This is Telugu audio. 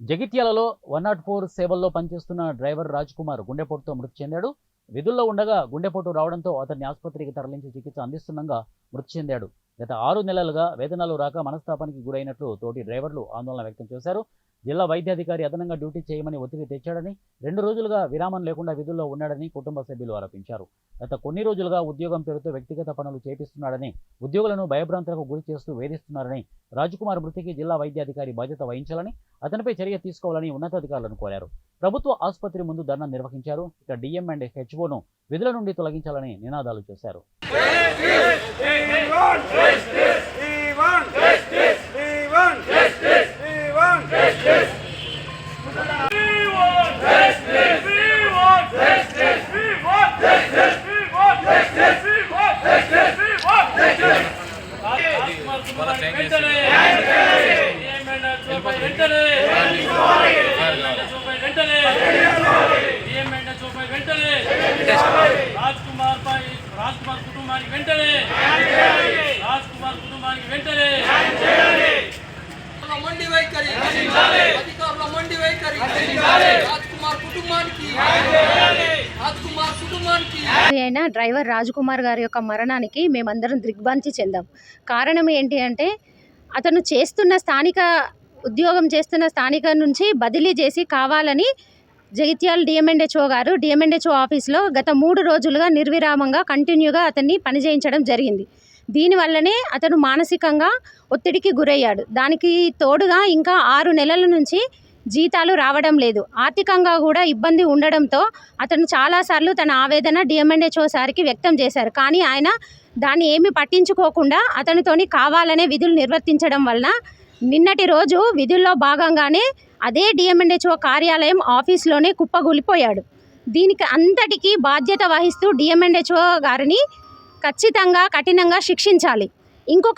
జగిత్యాలలో వన్ నాట్ ఫోర్ సేవల్లో పనిచేస్తున్న డ్రైవర్ రాజ్ కుమార్ గుండెపోటుతో మృతి చెందాడు. విధుల్లో ఉండగా గుండెపోటు రావడంతో అతన్ని ఆసుపత్రికి తరలించి చికిత్స అందిస్తుండగా మృతి చెందాడు. గత ఆరు నెలలుగా వేతనాలు రాక మనస్తాపానికి గురైనట్లు తోటి డ్రైవర్లు ఆందోళన వ్యక్తం చేశారు. జిల్లా వైద్యాధికారి అదనంగా డ్యూటీ చేయమని ఒత్తిడి తెచ్చాడని రెండు రోజులుగా విరామం లేకుండా విధుల్లో ఉన్నాడని కుటుంబ సభ్యులు ఆరోపించారు. గత కొన్ని రోజులుగా ఉద్యోగం పేరుతో వ్యక్తిగత పనులు చేపిస్తున్నాడని ఉద్యోగులను భయభ్రాంతులకు గురి చేస్తూ వేధిస్తున్నారని రాజ్కుమార్ మృతికి జిల్లా వైద్యాధికారి బాధ్యత వహించాలని అతనిపై చర్య తీసుకోవాలని ఉన్నతాధికారులను కోరారు ప్రభుత్వ ఆసుపత్రి ముందు ధర్నా నిర్వహించారు ఇక డిఎం అండ్ హెచ్ఓను విధుల నుండి తొలగించాలని నినాదాలు చేశారు We వెంటనే! చూపై రాజ్ కుమార్ పై రాజ్ కుమార్ కుటుంబానికి వెంటనే! రాజ్ కుమార్ కుటుంబానికి వెంటనే! అధికారుల మొండి వైఖరి! అధికారుల మొండి వైఖరి! రాజ్ కుమార్ కుటుంబానికి! రాజ్ కుమార్ కుటుంబానికి అయిన డ్రైవర్ రాజకుమార్ గారి యొక్క మరణానికి మేమందరం దిగ్భ్రాంతి చెందాం. కారణం ఏంటి అంటే అతను చేస్తున్న స్థానిక ఉద్యోగం చేస్తున్న స్థానిక నుంచి బదిలీ చేసి కావాలని జగిత్యాల డిఎంఎన్హెచ్ఓ గారు డిఎంఎన్హెచ్ఓ ఆఫీస్లో గత మూడు రోజులుగా నిర్విరామంగా కంటిన్యూగా అతన్ని పనిచేయించడం జరిగింది. దీనివల్లనే అతను మానసికంగా ఒత్తిడికి గురయ్యాడు. దానికి తోడుగా ఇంకా ఆరు నెలల నుంచి జీతాలు రావడం లేదు. ఆర్థికంగా కూడా ఇబ్బంది ఉండడంతో అతను చాలాసార్లు తన ఆవేదన డిఎంఎన్హెచ్ఓ సార్కి వ్యక్తం చేశారు. కానీ ఆయన దాన్ని ఏమి పట్టించుకోకుండా అతనితోని కావాలనే విధులు నిర్వర్తించడం వలన నిన్నటి రోజు విధుల్లో భాగంగానే అదే డిఎంఎన్హెచ్ఓ కార్యాలయం ఆఫీస్లోనే కుప్పగూలిపోయాడు. దీనికి అంతటికీ బాధ్యత వహిస్తూ డిఎంఎన్హెచ్ఓ గారిని ఖచ్చితంగా కఠినంగా శిక్షించాలి. ఇంకొక